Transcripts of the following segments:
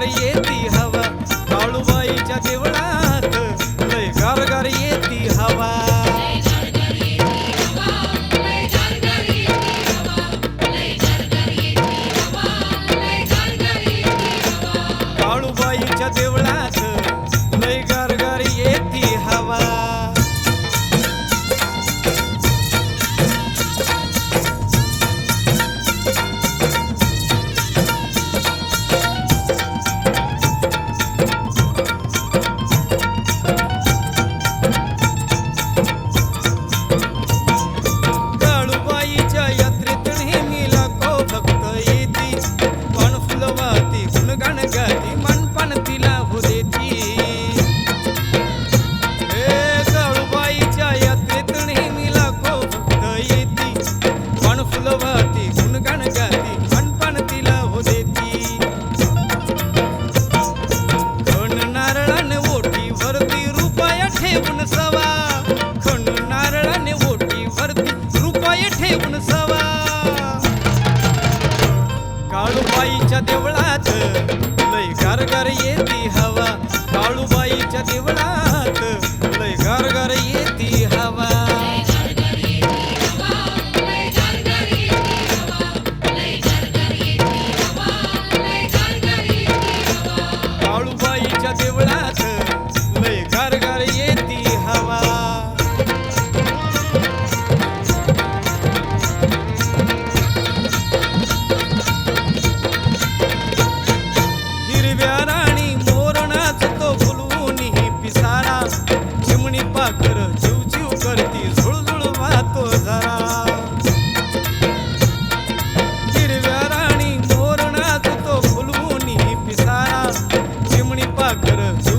Ariete. नगर ये थी हवा। Marvelous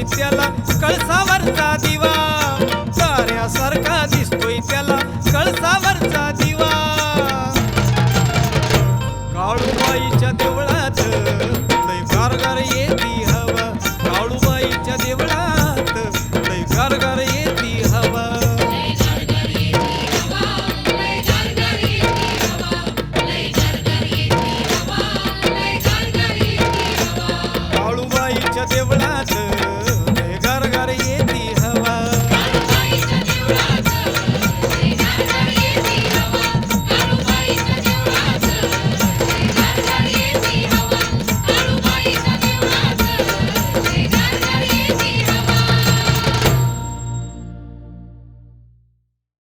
दिसतोय त्याला कळसावरचा दिवा. साऱ्यासारखा दिसतोय त्याला कळसावरचा दिवा. काळूबाईच्या देवळात लय गारगार येती हवा. काळूबाईच्या देवळात लय गारगार येती हवा. काळूबाईच्या देवळात